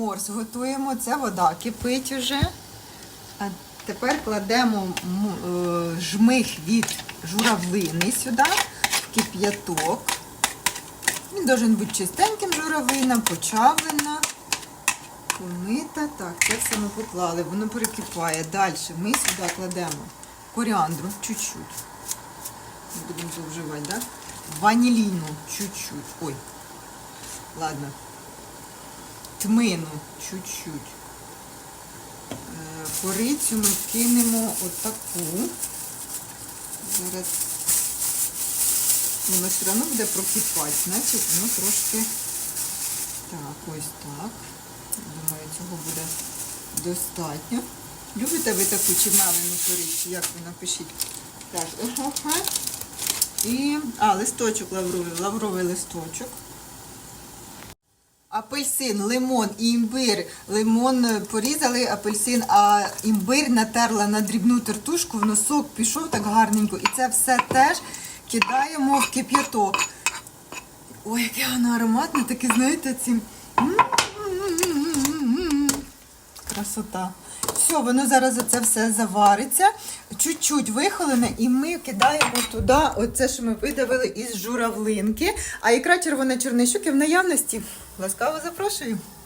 Морс готуємо, це вода кипить уже. А тепер кладемо е, жмих від журавлини сюди, в кип'яток. Він має бути чистеньким журавлина, почавлена, помита. Так, це все ми поклали, воно перекипає. Далі ми сюди кладемо коріандру чуть-чуть. Будемо зловживати, так? Ваніліну чуть-чуть. Ой, ладно. Тмину чуть-чуть. Е, Корицю ми кинемо отаку. Зараз воно все одно буде прокипати, значить воно трошки так, ось так. Думаю, цього буде достатньо. Любите ви таку чи мелену корицю? Як ви напишіть? Так, ага. І, а, листочок лавровий, лавровий листочок. Апельсин, лимон і імбир. Лимон е, порізали, апельсин, а імбир натерла на дрібну тертушку, воно сок пішов так гарненько. І це все теж кидаємо в кип'яток. Ой, яке воно ароматне, таке, знаєте, ці. Красота. Все, воно зараз оце все завариться, чуть-чуть вихолене, і ми кидаємо туди оце, що ми видавили із журавлинки. А ікра червона чорнищуки в наявності. Ласкаво запрошую.